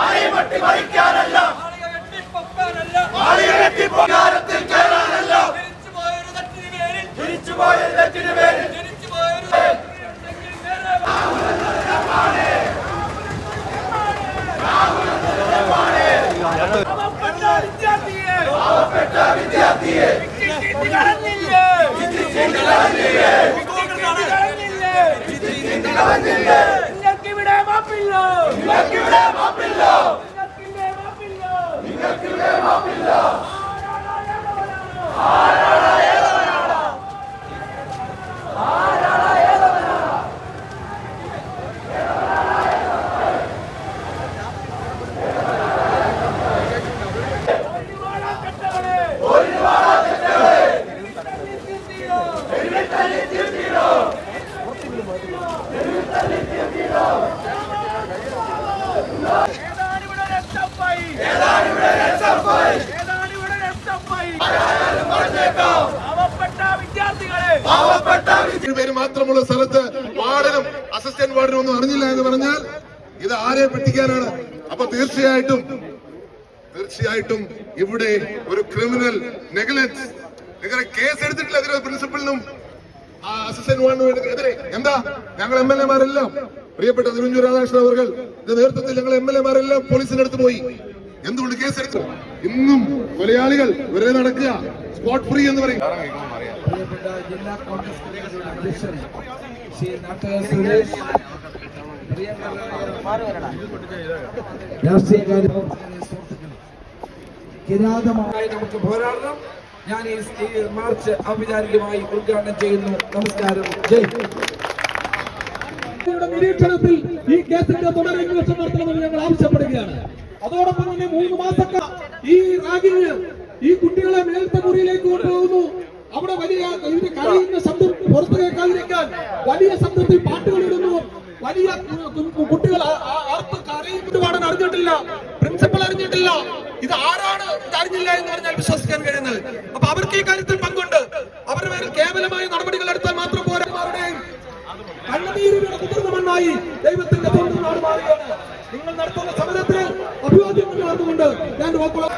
ആരെയും വെട്ടി മറിക്കാനല്ല. ആളുകളെ വെട്ടിപ്പൊക്കാനല്ല, ആളുകളെ വെട്ടിപ്പൊക്കാരത്തിൽ കയറാനല്ല വിദ്യാർത്ഥിയെ. പാവപ്പെട്ട വിദ്യാർത്ഥിയെ കളഞ്ഞില്ലേ ചീറ്റ് കളഞ്ഞില്ലേ? കളഞ്ഞില്ലേ നിങ്ങൾക്കിവിടെ മാപ്പില്ല. നിങ്ങൾക്കിവിടെ മാപ്പില്ല. നിങ്ങൾക്കിവിടെ മാപ്പില്ല. നിങ്ങൾക്കിവിടെ മാപ്പില്ല. പേര് മാത്രമുള്ള സ്ഥലത്ത് വാർഡനും അസിസ്റ്റന്റ് വാർഡനും ഒന്നും അറിഞ്ഞില്ല എന്ന് പറഞ്ഞാൽ ഇത് ആരെ പറ്റിക്കാനാണ്? അപ്പൊ തീർച്ചയായിട്ടും തീർച്ചയായിട്ടും ഇവിടെ ഒരു ക്രിമിനൽ നെഗ്ലൻസ് നിങ്ങളെ കേസ് എടുത്തിട്ടില്ല അതിന് പ്രിൻസിപ്പലിനും അസിസ്റ്റന്റ് വാർഡിനും എതിരെ എന്താ? ഞങ്ങൾ എം എൽ എമാരെല്ലാം പ്രിയപ്പെട്ട തിരുവഞ്ചൂർ രാധാകൃഷ്ണൻ അവർ നേതൃത്വത്തിൽ ഞങ്ങൾ എം എൽ എമാരെല്ലാം പോലീസിന്റെ അടുത്ത് പോയി. എന്തുകൊണ്ട് കേസ് എടുത്തു ഇന്നും കൊലയാളികൾ വെറുതെ നടക്കുക. സ്പോട്ട് ഫ്രീ എന്ന് പറയും. പ്രിയപ്പെട്ട ജില്ലാ കോൺഗ്രസ് കമ്മിറ്റിയുടെ അധ്യക്ഷൻ ശ്രീ നാട്ടക സുരേഷ് രാഷ്ട്രീയകാര്യ പ്രവർത്തകരെ സുഹൃത്തുക്കളെ. കിരാതമായി നമുക്ക് പോരാടണം. ഞാൻ ഈ മാർച്ച് ഔപചാരികമായി ഉദ്ഘാടനം ചെയ്യുന്നു. നമസ്കാരം. ജയ് നിരീക്ഷണത്തിൽ ഈ കേസിന്റെ തുടരന്വേഷണം നടത്തണമെന്ന് ഞങ്ങൾ ആവശ്യപ്പെടുകയാണ്. അതോടൊപ്പം തന്നെ മൂന്ന് മാസക്ക ഈ റാഗിങ് ഈ കുട്ടികളെ മേൽത്തെ മുറിയിലേക്ക് കൊണ്ടുപോകുന്നു. അവിടെ വലിയ ഇതിന്റെ കരയുന്ന ശബ്ദം പുറത്തു കേൾക്കാതിരിക്കാൻ വലിയ ശബ്ദത്തിൽ പാട്ടുകൾ ഇടുന്നു. വലിയ കുട്ടികൾ ആർത്ത് കരയിട്ട് പാടാൻ അറിഞ്ഞിട്ടില്ല. പ്രിൻസിപ്പൽ അറിഞ്ഞിട്ടില്ല. ഇത് ആരാണ് അറിഞ്ഞില്ല എന്ന് പറഞ്ഞാൽ വിശ്വസിക്കാൻ കഴിയുന്നത്. അപ്പൊ അവർക്ക് ഈ കാര്യത്തിൽ പങ്കുണ്ട്. അവരുടെ പേരിൽ കേവലമായ നടപടികൾ എടുത്താൽ മാത്രം പോരാ. ആരുടെയും കണ്ണുനീരിലൂടെ കുതിർന്ന മണ്ണായി ദൈവത്തിന്റെ സ്വന്തം നാട് നിങ്ങൾ നടത്തുന്ന സമരത്തിന് അഭിവാദ്യങ്ങൾ നടന്നുകൊണ്ട് ഞാൻ വാക്കുകൾ